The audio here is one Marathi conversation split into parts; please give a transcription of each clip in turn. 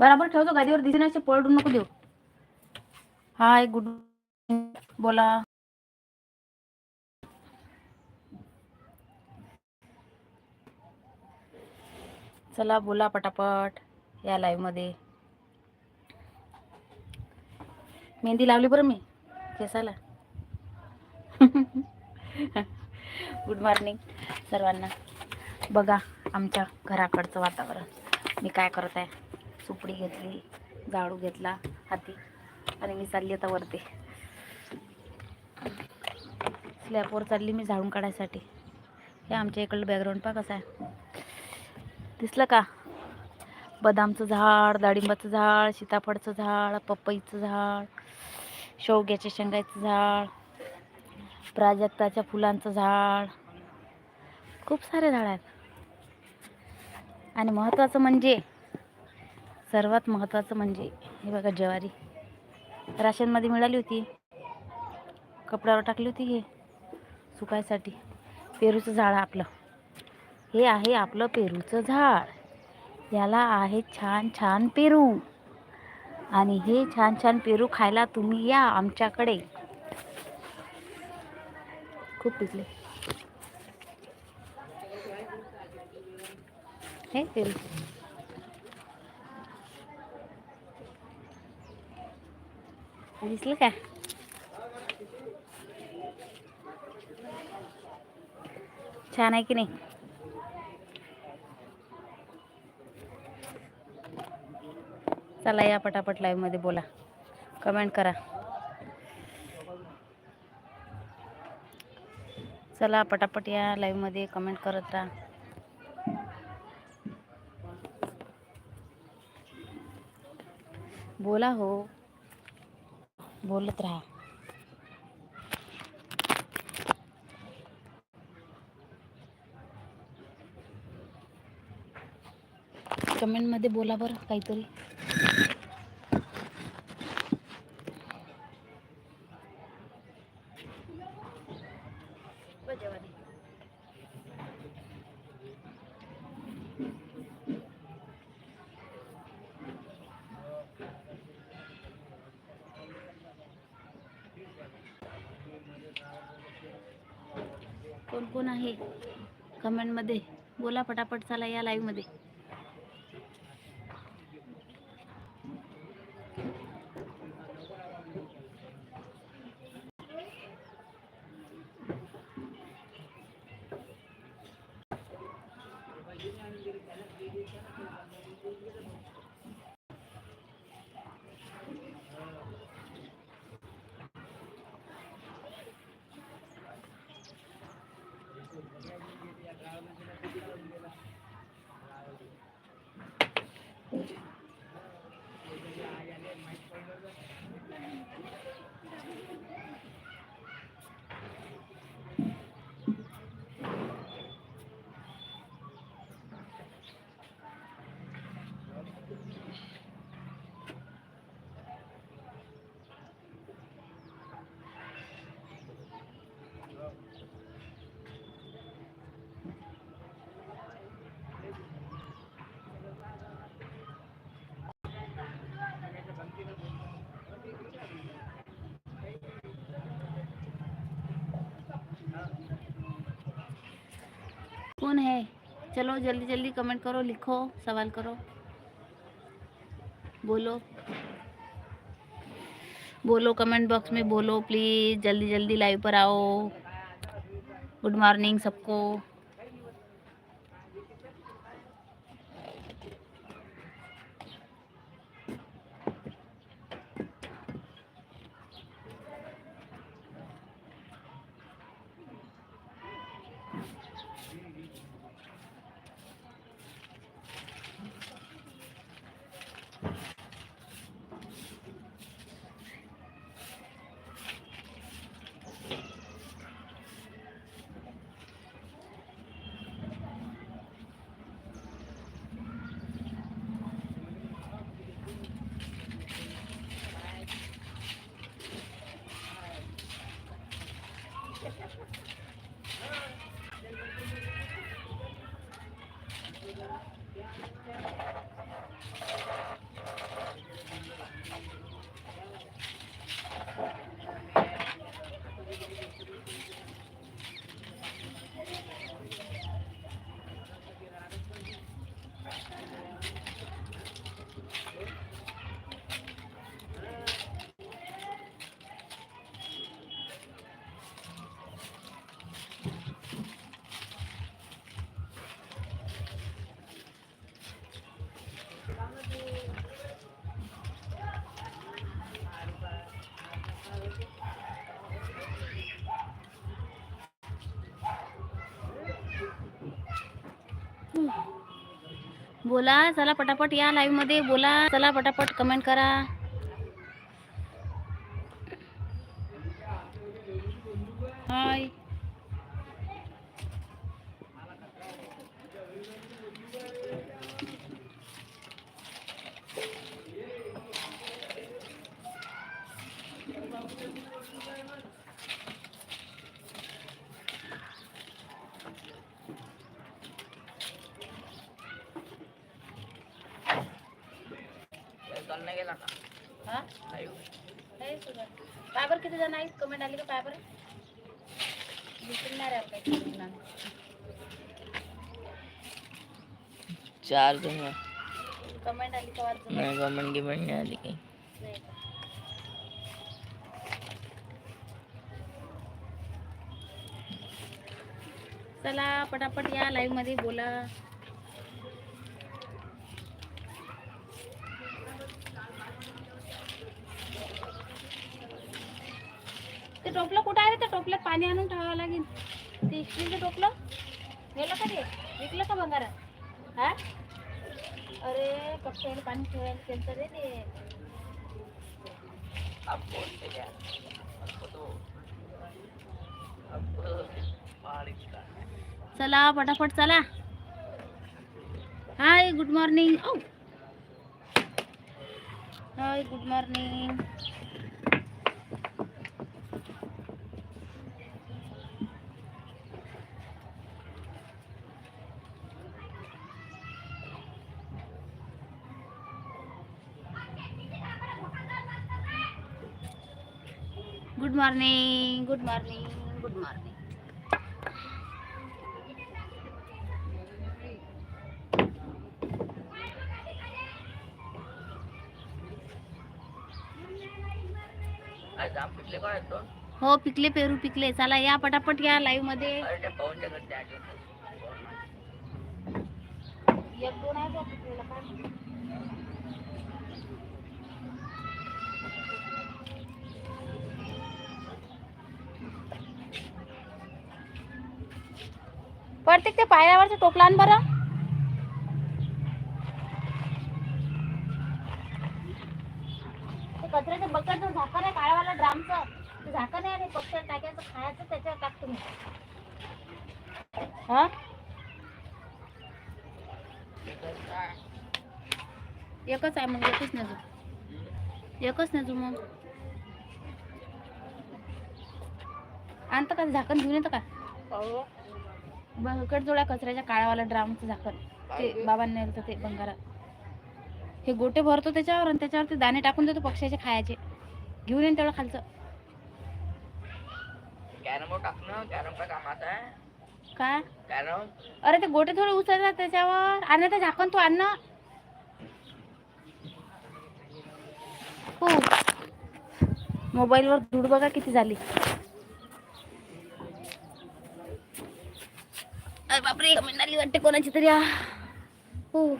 बराबर ठेवतो गादीवर दिसे नाही पळडून नको देऊ. हाय गुड बोला. चला बोला पटापट या लाईव्हमध्ये. मेहंदी लावली बरं मी केसाला. गुड मॉर्निंग सर्वांना. बघा आमच्या घराकडचं वातावरण. मी काय करत आहे? सुपडी घेतली झाडू घेतला हाती आणि मी चालली आता वरती. स्लॅपवर चालली मी झाडून काढायसाठी. हे आमच्या इकडलं बॅकग्राऊंड पहा कसं आहे. दिसलं का? बदामचं झाड डाळिंबाचं झाड सीताफळचं झाड पपईचं झाड शेवग्याच्या शेंगाचं झाड प्राजक्ताच्या फुलांचं झाड. खूप सारे झाड आहेत. आणि महत्त्वाचं म्हणजे सर्वात महत्त्वाचं म्हणजे हे बघा ज्वारी. राशनमध्ये मिळाली होती. कपड्यावर टाकली होती हे सुकायसाठी. पेरूचं झाड आपलं. हे आहे आपलं पेरूचं झाड. याला आहे छान छान पेरू. आणि हे छान छान पेरू खायला तुम्ही या आमच्याकडे. खूप पिकले. हे पेरू. दिसलं का? छान आहे की नाही? चला या पटापट लाईव्हमध्ये बोला. कमेंट करा. चला पटापट या लाईव्हमध्ये कमेंट करत राहा. बोला हो. बोलत राहा. कमेंटमध्ये बोला बरं काहीतरी. कोण आहे? कमेंटमध्ये बोला पटापट चला या लाईव्हमध्ये कौन है? चलो जल्दी जल्दी कमेंट करो, लिखो, सवाल करो। बोलो। बोलो कमेंट बॉक्स में बोलो प्लीज़ जल्दी जल्दी लाइव पर आओ। गुड मॉर्निंग सबको। Thank you. बोला चला पटापट या लाईव्हमध्ये. बोला चला पटापट कमेंट करा. हाय हा नाही सुद्धा. काय बरं किती जण आहेत कमेंट आली का काय बरं comment आलं. चार जण कमेंट आली का वाचून नाही गव्हर्नमेंट गिव्हर्नमेंट नाही आली काही नाही का? चला पटापट या लाईव्हमध्ये बोला ते टोपलं कुठं आहे रे? त्या टोपल्यात पाणी आणून ठेवावं लागेल. ते स्टीलचं टोपलं? गेलं का ते? विकलं का भंगारात? हा? अरे कपड्याला पाणी ठेवायला त्यांचं रे ते. चला पटापट चला. Hi good morning hi good morning morning good morning good morning आज आम पिकले काय येतो हो पिकले पेरू पिकले. चला या पटापट या लाईव्हमध्ये. प्रत्येक ते पायऱ्यावरचं टोपला आण बरं? ते कचऱ्याचं आहे काळावाला ड्रामचं. ते झाकण आहे आणि टाकायचं खायचं त्याच्यावर टाक तुम्ही. हा? एकच आहे मग एकच नाही एकच नाही मग आणतं का? झाकण घेऊन येतं का? बकेट जोड्या कचऱ्याच्या काळावाला ड्रामचं झाकण. ते बाबांनी नेलं ते बंगारात. हे गोटे भरतो त्याच्यावर आणि त्याच्यावर ते दाणे टाकून देतो पक्ष्याचे खायचे. घेऊन येईन तेवढं खालचं. कॅरम टाकणं आहे? काय? कॅरम? अरे ते गोटे थोडे उचलतात त्याच्यावर. आणि ते झाकण तू आण हो. मोबाईलवर धूळ बघा किती झाली. बापरे कमेंट वाटते कोणाची तरी. हो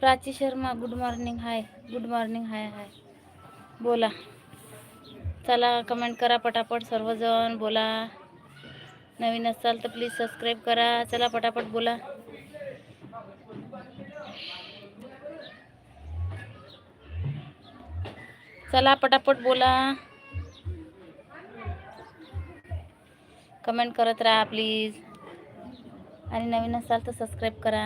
Prachi Sharma good morning hi good morning hi hi बोला. चला कमेंट करा पटापट सर्वजण बोला. नवीन असाल तर प्लीज सबस्क्राईब करा. चला पटापट बोला. चला पटापट बोला. कमेंट करत राहा प्लीज आणि नवीन असाल तर सबस्क्राईब करा.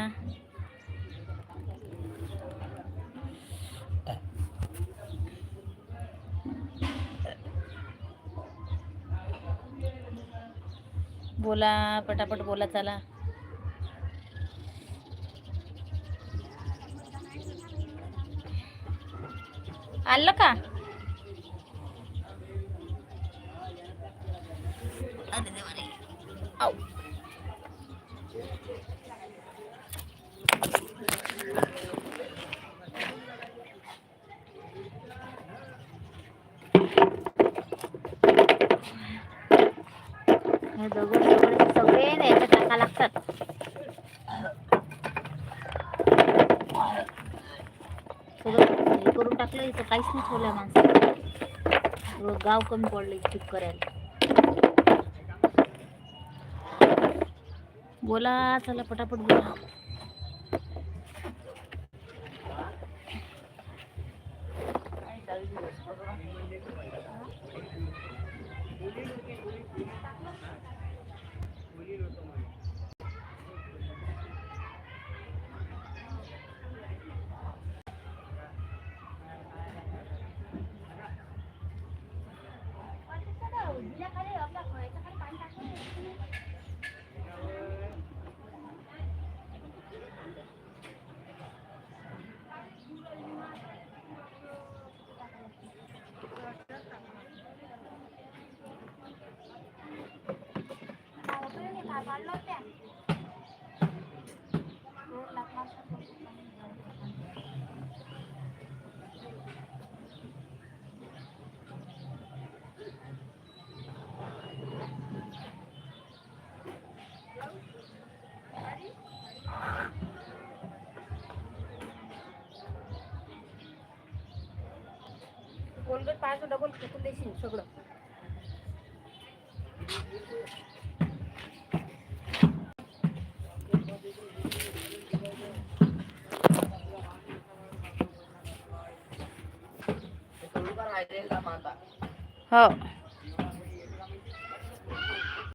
बोला पटापट बोला चला. आणलं का? काहीच नाही गाव कमी पडलं चूक करायला. बोला चला पटापट बोला. कोलगेट पाहायचं डबल फेकून देशील सगळं हो